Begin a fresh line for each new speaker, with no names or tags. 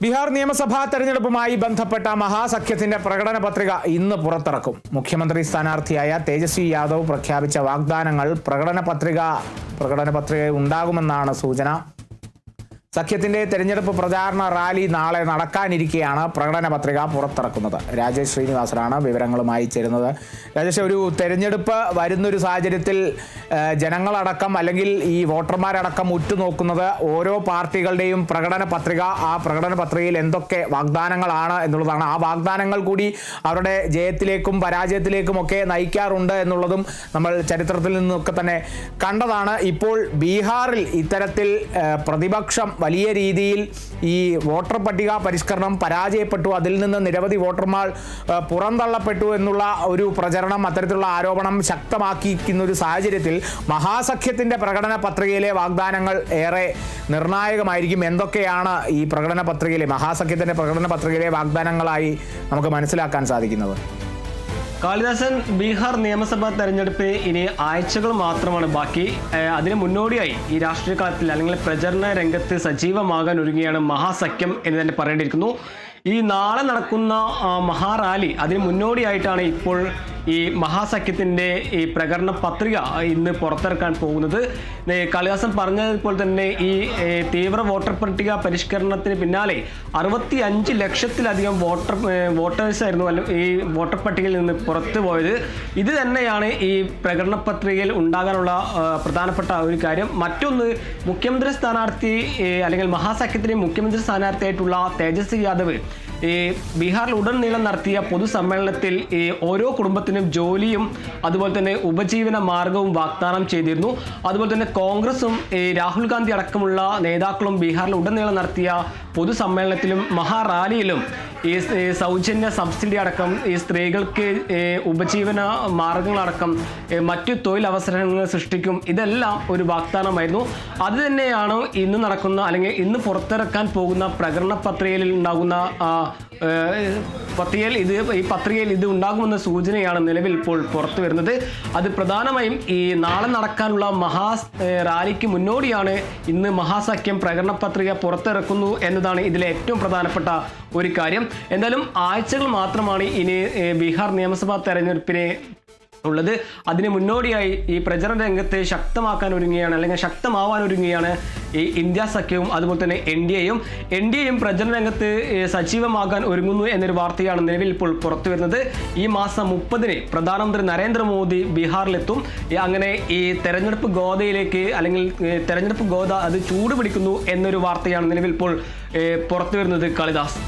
ബീഹാർ നിയമസഭാ തെരഞ്ഞെടുപ്പുമായി ബന്ധപ്പെട്ട മഹാസഖ്യത്തിന്റെ പ്രകടന പത്രിക ഇന്ന് പുറത്തിറക്കും. മുഖ്യമന്ത്രി സ്ഥാനാർത്ഥിയായ തേജസ്വി യാദവ് പ്രഖ്യാപിച്ച വാഗ്ദാനങ്ങൾ പ്രകടന പത്രിക പ്രകടന പത്രിക ഉണ്ടാകുമെന്നാണ് സൂചന. സഖ്യത്തിന്റെ തെരഞ്ഞെടുപ്പ് പ്രചാരണ റാലി നാളെ നടക്കാനിരിക്കെയാണ് പ്രകടന പത്രിക പുറത്തിറക്കുന്നത്. രാജേഷ് ശ്രീനിവാസനാണ് വിവരങ്ങളുമായി ചേരുന്നത്. രാജേഷ് ഒരു തെരഞ്ഞെടുപ്പ് വരുന്നൊരു സാഹചര്യത്തിൽ ജനങ്ങളടക്കം അല്ലെങ്കിൽ ഈ വോട്ടർമാരടക്കം ഉറ്റുനോക്കുന്നത് ഓരോ പാർട്ടികളുടെയും പ്രകടന പത്രിക ആ പ്രകടന പത്രികയിൽ എന്തൊക്കെ വാഗ്ദാനങ്ങളാണ് എന്നുള്ളതാണ്. ആ വാഗ്ദാനങ്ങൾ കൂടി അവരുടെ ജയത്തിലേക്കും പരാജയത്തിലേക്കും ഒക്കെ നയിക്കാറുണ്ട് എന്നുള്ളതും നമ്മൾ ചരിത്രത്തിൽ നിന്നൊക്കെ തന്നെ കണ്ടതാണ്. ഇപ്പോൾ ബീഹാറിൽ ഇത്തരത്തിൽ പ്രതിപക്ഷം വലിയ രീതിയിൽ ഈ വോട്ടർ പട്ടിക പരിഷ്കരണം പരാജയപ്പെട്ടു. അതിൽ നിന്ന് നിരവധി വോട്ടർമാർ പുറന്തള്ളപ്പെട്ടു എന്നുള്ള ഒരു പ്രചരണം അത്തരത്തിലുള്ള ആരോപണം ശക്തമാക്കിയിരിക്കുന്ന ഒരു സാഹചര്യത്തിൽ മഹാസഖ്യത്തിന്റെ പ്രകടന പത്രികയിലെ വാഗ്ദാനങ്ങൾ ഏറെ നിർണായകമായിരിക്കും. എന്തൊക്കെയാണ് ഈ പ്രകടന പത്രികയിലെ മഹാസഖ്യത്തിന്റെ പ്രകടന പത്രികയിലെ വാഗ്ദാനങ്ങളായി നമുക്ക് മനസ്സിലാക്കാൻ സാധിക്കുന്നത്?
കാളിദാസൻ ബീഹാർ നിയമസഭാ തെരഞ്ഞെടുപ്പിന് ഇനി ആഴ്ചകൾ മാത്രമാണ് ബാക്കി. അതിന് മുന്നോടിയായി ഈ രാഷ്ട്രീയ കാലത്തിൽ അല്ലെങ്കിൽ പ്രചരണ രംഗത്ത് സജീവമാകാൻ ഒരുങ്ങിയാണ് മഹാസഖ്യം എന്ന് തന്നെ പറയേണ്ടിയിരിക്കുന്നു. ഈ നാളെ നടക്കുന്ന മഹാറാലി അതിന് മുന്നോടിയായിട്ടാണ് ഇപ്പോൾ ഈ മഹാസഖ്യത്തിന്റെ ഈ പ്രകടന പത്രിക ഇന്ന് പുറത്തിറക്കാൻ പോകുന്നത്. കാളിദാസൻ പറഞ്ഞതുപോലെ തന്നെ ഈ തീവ്ര വോട്ടർ പട്ടിക പരിഷ്കരണത്തിന് പിന്നാലെ അറുപത്തി അഞ്ച് ലക്ഷത്തിലധികം വോട്ടർ വോട്ടേഴ്സ് ആയിരുന്നു ഈ വോട്ടർ പട്ടികയിൽ നിന്ന് പുറത്തു പോയത്. ഇത് തന്നെയാണ് ഈ പ്രകടന പത്രികയിൽ ഉണ്ടാകാനുള്ള പ്രധാനപ്പെട്ട ഒരു കാര്യം. മറ്റൊന്ന് മുഖ്യമന്ത്രി സ്ഥാനാർത്ഥി അല്ലെങ്കിൽ മഹാസഖ്യത്തിന് മുഖ്യമന്ത്രി സ്ഥാനാർത്ഥിയായിട്ടുള്ള തേജസ്വി യാദവ് ഈ ബീഹാറിൽ ഉടനീളം നടത്തിയ പൊതുസമ്മേളനത്തിൽ ഈ ഓരോ കുടുംബത്തിനും ജോലിയും അതുപോലെ തന്നെ ഉപജീവന മാർഗവും വാഗ്ദാനം ചെയ്തിരുന്നു. അതുപോലെ തന്നെ കോൺഗ്രസും ഈ രാഹുൽ ഗാന്ധി അടക്കമുള്ള നേതാക്കളും ബീഹാറിൽ ഉടനീളം നടത്തിയ പൊതുസമ്മേളനത്തിലും മഹാറാലിയിലും ഈ സൗജന്യ സബ്സിഡി അടക്കം ഈ സ്ത്രീകൾക്ക് ഉപജീവന മാർഗങ്ങളടക്കം മറ്റു തൊഴിലവസരങ്ങൾ സൃഷ്ടിക്കും ഇതെല്ലാം ഒരു വാഗ്ദാനമായിരുന്നു. അത് തന്നെയാണ് ഇന്ന് നടക്കുന്ന അല്ലെങ്കിൽ ഇന്ന് പുറത്തിറക്കാൻ പോകുന്ന പ്രകടന പത്രികയിൽ ഉണ്ടാകുന്ന പത്രികയിൽ ഇത് ഈ പത്രികയിൽ ഇത് ഉണ്ടാകുമെന്ന സൂചനയാണ് നിലവിൽ ഇപ്പോൾ പുറത്തു വരുന്നത്. അത് പ്രധാനമായും ഈ നാളെ നടക്കാനുള്ള മഹാ റാലിക്ക് മുന്നോടിയാണ് ഇന്ന് മഹാസഖ്യം പ്രകടന പത്രിക പുറത്തിറക്കുന്നു എന്നതാണ് ഇതിലെ ഏറ്റവും പ്രധാനപ്പെട്ട ഒരു കാര്യം. എന്തായാലും ആഴ്ചകൾ മാത്രമാണ് ഇനി ബീഹാർ നിയമസഭാ തെരഞ്ഞെടുപ്പിനെ ഉള്ളത്. അതിന് മുന്നോടിയായി ഈ പ്രചരണ രംഗത്തെ ശക്തമാക്കാൻ ഒരുങ്ങുകയാണ് അല്ലെങ്കിൽ ശക്തമാവാൻ ഒരുങ്ങുകയാണ് ഈ ഇന്ത്യ സഖ്യവും അതുപോലെ തന്നെ എൻ ഡി എയും. എൻ ഡി എയും പ്രചരണ രംഗത്ത് സജീവമാകാൻ ഒരുങ്ങുന്നു എന്നൊരു വാർത്തയാണ് നിലവിൽ ഇപ്പോൾ പുറത്തു വരുന്നത്. ഈ മാസം മുപ്പതിന് പ്രധാനമന്ത്രി നരേന്ദ്രമോദി ബീഹാറിലെത്തും. അങ്ങനെ ഈ തെരഞ്ഞെടുപ്പ് ഗോതയിലേക്ക് അല്ലെങ്കിൽ തെരഞ്ഞെടുപ്പ് ഗോത അത് ചൂടുപിടിക്കുന്നു എന്നൊരു വാർത്തയാണ് നിലവിൽ ഇപ്പോൾ പുറത്തു വരുന്നത് കാളിദാസ്.